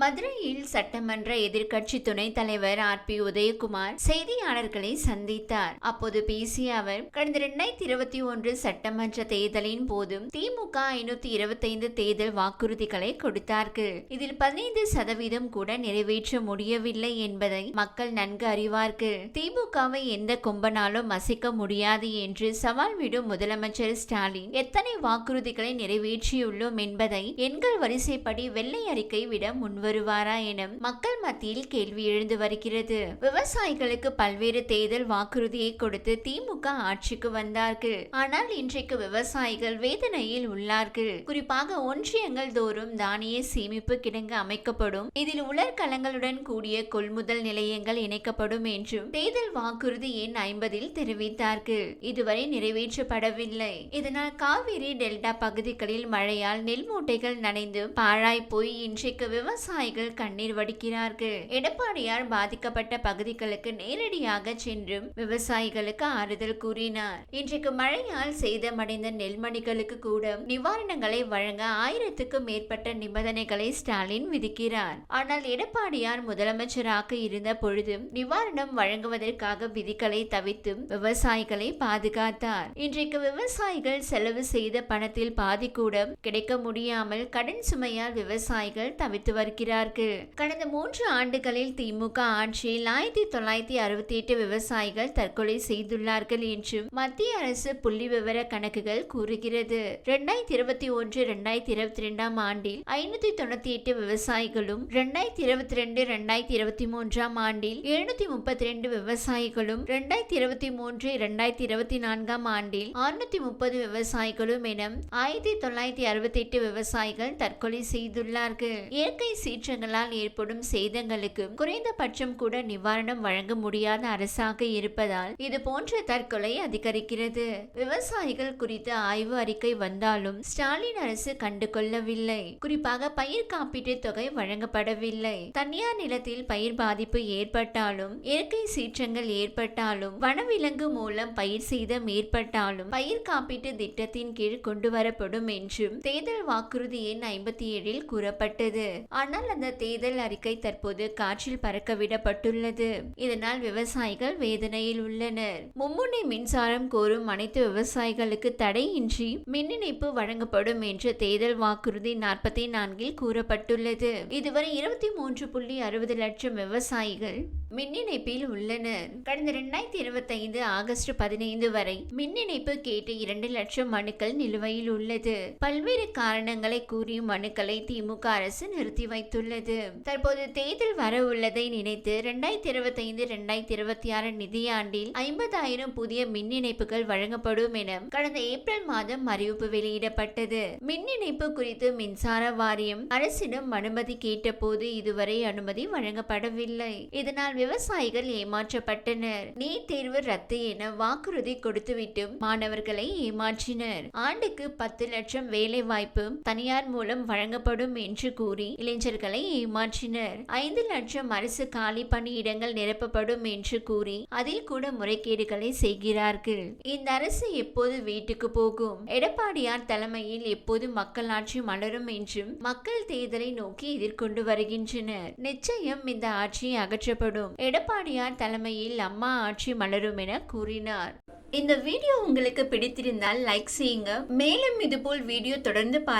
மதுரையில் சட்டமன்ற எதிர்க்கட்சி துணைத் தலைவர் ஆர். பி. உதயகுமார் செய்தியாளர்களை சந்தித்தார். அப்போது பேசிய அவர் கடந்த இரண்டாயிரத்தி இருபத்தி ஒன்று சட்டமன்ற தேர்தலின் போதும் திமுக ஐநூத்தி இருபத்தைந்து தேர்தல் வாக்குறுதிகளை கொடுத்தார்கள். இதில் பதினைந்து சதவீதம் கூட நிறைவேற்ற முடியவில்லை என்பதை மக்கள் நன்கு அறிவார்கள். திமுகவை எந்த கும்பனாலும் அசைக்க முடியாது என்று சவால் விடும் முதலமைச்சர் ஸ்டாலின் எத்தனை வாக்குறுதிகளை நிறைவேற்றியுள்ளோம் என்பதை எண்கள் வரிசைப்படி வெள்ளை அறிக்கை விட வருவாரா என மக்கள் மத்தியில் கேள்வி எழுந்து வருகிறது. விவசாயிகளுக்கு பல்வேறு தேர்தல் வாக்குறுதியை கொடுத்து திமுக ஆட்சிக்கு வந்தார்கள். ஆனால் இன்றைக்கு விவசாயிகள் வேதனையில் உள்ளார்கள். குறிப்பாக ஒன்றியங்கள் தோறும் தானிய சேமிப்பு கிடங்கு அமைக்கப்படும். இதில் உலர்கலங்களுடன் கூடிய கொள்முதல் நிலையங்கள் இணைக்கப்படும் என்றும் தேர்தல் வாக்குறுதி எண் ஐம்பதில் தெரிவித்தார்கள். இதுவரை நிறைவேற்றப்படவில்லை. இதனால் காவிரி டெல்டா பகுதிகளில் மழையால் நெல் மூட்டைகள் நனைந்து பாழாய் போய் இன்றைக்கு விவசாயிகள் கண்ணீர் வடிக்கிறார்கள். எடப்பாடியார் பாதிக்கப்பட்ட பகுதிகளுக்கு நேரடியாக சென்றும் விவசாயிகளுக்கு ஆறுதல் கூறினார். இன்றைக்கு மழையால் சேதமடைந்த நெல்மணிகளுக்கு கூட நிவாரணங்களை வழங்க ஆயிரத்துக்கும் மேற்பட்ட நிபந்தனைகளை ஸ்டாலின் விதிக்கிறார். ஆனால் எடப்பாடியார் முதலமைச்சராக இருந்த பொழுதும் நிவாரணம் வழங்குவதற்காக விதிகளை தவிர்த்தும் விவசாயிகளை பாதுகாத்தார். இன்றைக்கு விவசாயிகள் செலவு செய்த பணத்தில் பாதி கூட கிடைக்க முடியாமல் கடன் சுமையால் விவசாயிகள் தவித்து வருகிறார்கள் கடந்த மூன்று ஆண்டுகளில் திமுக ஆட்சியில் ஆயிரத்தி தொள்ளாயிரத்தி அறுபத்தி எட்டு விவசாயிகள் தற்கொலை செய்துள்ளார்கள் என்றும் மத்திய அரசு புள்ளி விவர கணக்குகள் கூறுகிறது. இரண்டாயிரத்தி இருபத்தி ஒன்று இரண்டாயிரத்தி இருபத்தி ரெண்டாம் ஆண்டில் ஐநூத்தி தொண்ணூத்தி எட்டு விவசாயிகளும் இரண்டாயிரத்தி இருபத்தி ரெண்டு இரண்டாயிரத்தி இருபத்தி மூன்றாம் ஆண்டில் எழுநூத்தி முப்பத்தி ரெண்டு விவசாயிகளும் இரண்டாயிரத்தி இருபத்தி மூன்று இரண்டாயிரத்தி இருபத்தி நான்காம் ஆண்டில் அறுநூத்தி முப்பது விவசாயிகளும் என ஆயிரத்தி தொள்ளாயிரத்தி அறுபத்தி எட்டு விவசாயிகள் தற்கொலை செய்துள்ளார்கள். இயற்கை சீற்றங்களால் ஏற்படும் சேதங்களுக்கு குறைந்தபட்சம் கூட நிவாரணம் வழங்க முடியாத அரசாக இருப்பதால் இது போன்ற தற்கொலை அதிகரிக்கிறது. விவசாயிகள் குறித்த ஆய்வு அறிக்கை வந்தாலும் ஸ்டாலின் அரசு கண்டு கொள்ளவில்லை குறிப்பாக பயிர் காப்பீட்டு தொகை வழங்கப்படவில்லை. தனியார் நிலத்தில் பயிர் பாதிப்பு ஏற்பட்டாலும் இயற்கை சீற்றங்கள் ஏற்பட்டாலும் வனவிலங்கு மூலம் பயிர் சேதம் ஏற்பட்டாலும் பயிர் காப்பீட்டு திட்டத்தின் கீழ் கொண்டு வரப்படும் என்றும் தேர்தல் வாக்குறுதி எண் ஐம்பத்தி ஏழில் கூறப்பட்டது. ஆனால் ஆனால் அந்த தேர்தல் அறிக்கை தற்போது காற்றில் பறக்க விடப்பட்டுள்ளது இதனால் விவசாயிகள் வேதனையில் உள்ளனர். மும்முனை மின்சாரம் கோரும் அனைத்து விவசாயிகளுக்கு தடையின்றி மின் இணைப்பு வழங்கப்படும் என்று தேர்தல் வாக்குறுதி நாற்பத்தி நான்கில் கூறப்பட்டுள்ளது. இதுவரை இருபத்தி மூன்று புள்ளி அறுபது லட்சம் விவசாயிகள் மின் இணைப்பில் உள்ளனர் கடந்த இரண்டாயிரத்தி இருபத்தி ஐந்து ஆகஸ்ட் பதினைந்து வரை மின் இணைப்பு கேட்டு இரண்டு லட்சம் மனுக்கள் நிலுவையில் உள்ளது. பல்வேறு காரணங்களை கூறி மனுக்களை திமுக அரசு நிறுத்தி வைத்துள்ளது. தற்போது தேர்தல் வர உள்ளதை நினைத்து இரண்டாயிரத்தி இருபத்தி ஐந்து இரண்டாயிரத்தி இருபத்தி ஆறு நிதியாண்டில் ஐம்பதாயிரம் புதிய மின் இணைப்புகள் வழங்கப்படும் என கடந்த ஏப்ரல் மாதம் அறிவிப்பு வெளியிடப்பட்டது. மின் இணைப்பு குறித்து மின்சார வாரியம் அரசிடம் அனுமதி கேட்டபோது இதுவரை அனுமதி வழங்கப்படவில்லை. இதனால் விவசாயிகள் ஏமாற்றப்பட்டனர். நீட் தேர்வு ரத்து என வாக்குறுதி கொடுத்துவிட்டு மாணவர்களை ஏமாற்றினர். ஆண்டுக்கு பத்து லட்சம் வேலை வாய்ப்பு தனியார் மூலம் வழங்கப்படும் என்று கூறி இளைஞர்களை ஏமாற்றினர். ஐந்து லட்சம் அரசு காலி பணியிடங்கள் நிரப்பப்படும் என்று கூறி அதில் கூட முறைகேடுகளை செய்கிறார்கள். இந்த அரசு எப்போது வீட்டுக்கு போகும்? எடப்பாடியார் தலைமையில் எப்போது மக்களாட்சி மலரும் என்றும் மக்கள் தேர்தலை நோக்கி எதிர்கொண்டு வருகின்றனர். நிச்சயம் இந்த ஆட்சி அகற்றப்படும். எடப்பாடியார் தலைமையில் அம்மா ஆட்சி மலரும் என கூறினார். இந்த வீடியோ உங்களுக்கு பிடித்திருந்தால் லைக் செய்யுங்க. மேலும் இதுபோல் வீடியோ தொடர்ந்து பார்க்க